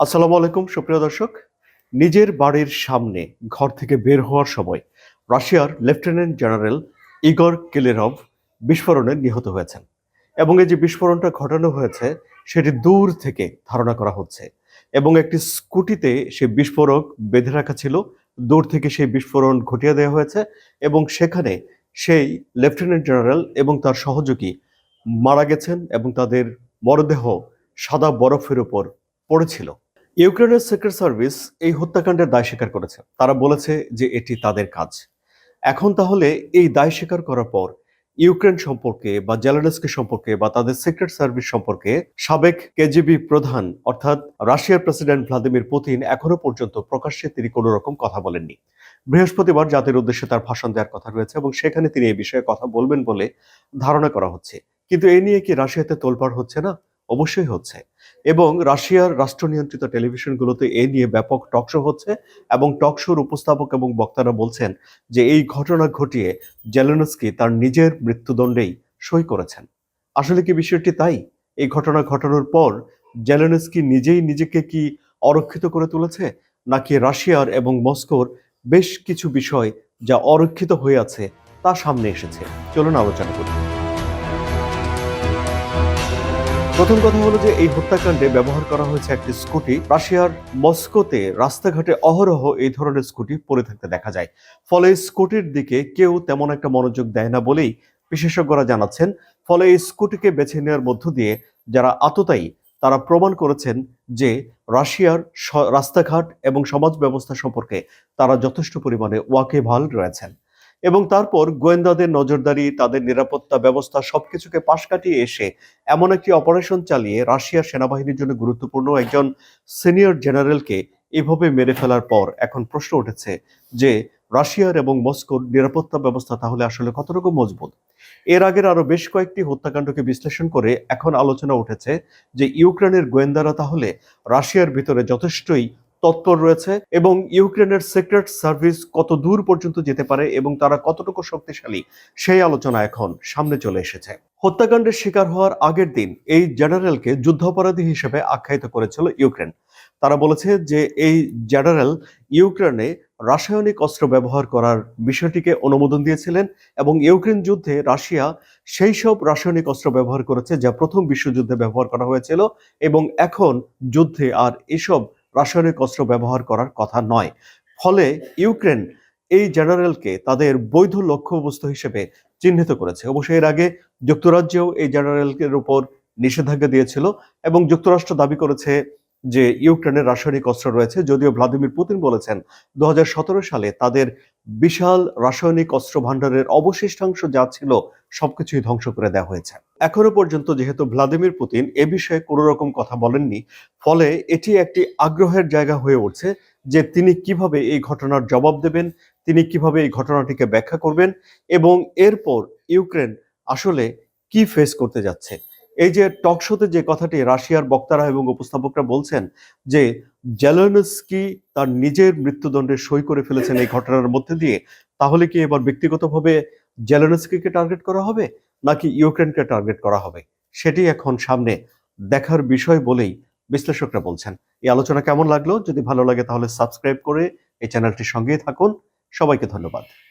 আসসালামু আলাইকুম, সুপ্রিয় দর্শক। নিজের বাড়ির সামনে ঘর থেকে বের হওয়ার সময় রাশিয়ার লেফটেন্যান্ট জেনারেল ইগর কেলেরভ বিস্ফোরণে নিহত হয়েছেন এবং এই যে বিস্ফোরণটা ঘটানো হয়েছে, সেটি দূর থেকে ধারণা করা হচ্ছে এবং একটি স্কুটিতে সে বিস্ফোরক বেঁধে রাখা ছিল। দূর থেকে সেই বিস্ফোরণ ঘটিয়ে দেওয়া হয়েছে এবং সেখানে সেই লেফটেন্যান্ট জেনারেল এবং তার সহযোগী মারা গেছেন এবং তাদের মরদেহ সাদা বরফের উপর পড়েছিল। ইউক্রেনের সিক্রেট সার্ভিস এই হত্যাকাণ্ডের দায় স্বীকার করেছে। তারা বলেছে যে এটি তাদের কাজ। এখন তাহলে এই দায় স্বীকার করার পর ইউক্রেন সম্পর্কে বা জেলানস্কি সম্পর্কে বা তাদের সিক্রেট সার্ভিস সম্পর্কে সাবেক কেজিবি প্রধান অর্থাৎ রাশিয়ার প্রেসিডেন্ট ভ্লাদিমির পুতিন এখনও পর্যন্ত প্রকাশ্যে তিনি কোনো রকম কথা বলেননি। বৃহস্পতিবার জাতির উদ্দেশ্যে তার ভাষণ দেওয়ার কথা রয়েছে এবং সেখানে তিনি এই বিষয়ে কথা বলবেন বলে ধারণা করা হচ্ছে। কিন্তু এই নিয়ে কি রাশিয়াতে তোলপাড় হচ্ছে না? অবশ্যই হচ্ছে। এবং রাশিয়ার রাষ্ট্র নিয়ন্ত্রিত টেলিভিশনগুলোতে এ নিয়ে ব্যাপক টকশো হচ্ছে এবং টকশোর উপস্থাপক এবং বক্তারা বলছেন যে এই ঘটনা ঘটিয়ে জেলেনস্কি তার নিজের মৃত্যুদণ্ডেই সই করেছেন। আসলে কি বিষয়টি তাই? এই ঘটনা ঘটানোর পর জেলেনস্কি নিজেই নিজেকে কি অরক্ষিত করে তুলেছে? নাকি রাশিয়ার এবং মস্কোর বেশ কিছু বিষয় যা অরক্ষিত হয়ে আছে তা সামনে এসেছে? চলুন আলোচনা করি। প্রথম কথা হলো যে এই হত্যাকাণ্ডে ব্যবহার করা হয়েছে একটি স্কুটি। রাশিয়ার মস্কোতে রাস্তাঘাটে অহরহ এই ধরনের স্কুটি পড়ে থাকতে দেখা যায়। ফলে স্কুটির দিকে কেউ তেমন একটা মনোযোগ দেয় না বলেই বিশেষজ্ঞরা জানাচ্ছেন। ফলে এই স্কুটিকে বেছে নেওয়ার মধ্য দিয়ে যারা আততায়ী, তারা প্রমাণ করেছেন যে রাশিয়ার রাস্তাঘাট এবং সমাজ ব্যবস্থা সম্পর্কে তারা যথেষ্ট পরিমাণে ওয়াকেভাল রয়েছেন। এবং তারপর গোয়েন্দাদের নজরদারি, তাদের নিরাপত্তা ব্যবস্থা সবকিছুকে পাশ কাটিয়ে এসে এমন একটি অপারেশন চালিয়ে রাশিয়ার সেনাবাহিনীর জন্য গুরুত্বপূর্ণ একজন সিনিয়র জেনারেলকে এভাবে মেরে ফেলার পর এখন প্রশ্ন উঠেছে যে রাশিয়ার এবং মস্কোর নিরাপত্তা ব্যবস্থা তাহলে আসলে কতটুকু মজবুত? এর আগের আরও বেশ কয়েকটি হত্যাকাণ্ডকে বিশ্লেষণ করে এখন আলোচনা উঠেছে যে ইউক্রেনের গোয়েন্দারা তাহলে রাশিয়ার ভিতরে যথেষ্টই তৎপর রয়েছে এবং ইউক্রেনের সিক্রেট সার্ভিস কত দূর পর্যন্ত যেতে পারে এবং তারা কতটুকু শক্তিশালী, সেই আলোচনা এখন সামনে চলে এসেছে। হত্যাকাণ্ডের শিকার হওয়ার আগের দিন এই জেনারেলকে যুদ্ধাপরাধী হিসেবে আখ্যায়িত করেছিল ইউক্রেন। তারা বলেছে যে এই জেনারেল ইউক্রেনে রাসায়নিক অস্ত্র ব্যবহার করার বিষয়টিকে অনুমোদন দিয়েছিলেন এবং ইউক্রেন যুদ্ধে রাশিয়া সেই সব রাসায়নিক অস্ত্র ব্যবহার করেছে যা প্রথম বিশ্বযুদ্ধে ব্যবহার করা হয়েছিল এবং এখন যুদ্ধে আর এসব রাসায়নিক অস্ত্র ব্যবহার করার কথা নয়। ফলে ইউক্রেন এই জেনারেলকে তাদের বৈধ লক্ষ্যবস্তু হিসেবে চিহ্নিত করেছে। অবশ্য এর আগে যুক্তরাজ্যেও এই জেনারেলের উপর নিষেধাজ্ঞা দিয়েছিল এবং যুক্তরাষ্ট্র দাবি করেছে যে ইউক্রেনের রাসায়নিক অস্ত্র রয়েছে, যদিও ভ্লাদিমির পুতিন বলেছেন দু হাজার সতেরো সালে তাদের বিশাল রাসায়নিক অস্ত্র ভাণ্ডারের অবশিষ্টাংশ যা ছিল সবকিছুই ধ্বংস করে দেওয়া হয়েছে। এখনও পর্যন্ত যেহেতু ভ্লাদিমির পুতিন এ বিষয়ে কোনো রকম কথা বলেননি, ফলে এটি একটি আগ্রহের জায়গা হয়ে উঠছে যে তিনি কীভাবে এই ঘটনার জবাব দেবেন, তিনি কীভাবে এই ঘটনাটিকে ব্যাখ্যা করবেন এবং এরপর ইউক্রেন আসলে কি ফেস করতে যাচ্ছে। এই যে টক শোতে যে কথাটি রাশিয়ার বক্তারা এবং উপস্থাপকরা বলছেন যে জেলেনস্কি তার নিজের মৃত্যুদণ্ডে সই করে ফেলেছেন এই ঘটনার মধ্যে দিয়ে, তাহলে কি এবার ব্যক্তিগতভাবে জেলেনস্কিকে টার্গেট করা হবে নাকি ইউক্রেনকে টার্গেট করা হবে? সেটি এখন সামনে দেখার বিষয় বলেই বিশ্লেষকরা বলছেন। এই আলোচনা কেমন লাগল? যদি ভালো লাগে তাহলে সাবস্ক্রাইব করে এই চ্যানেলটির সঙ্গেই থাকুন। সবাইকে ধন্যবাদ।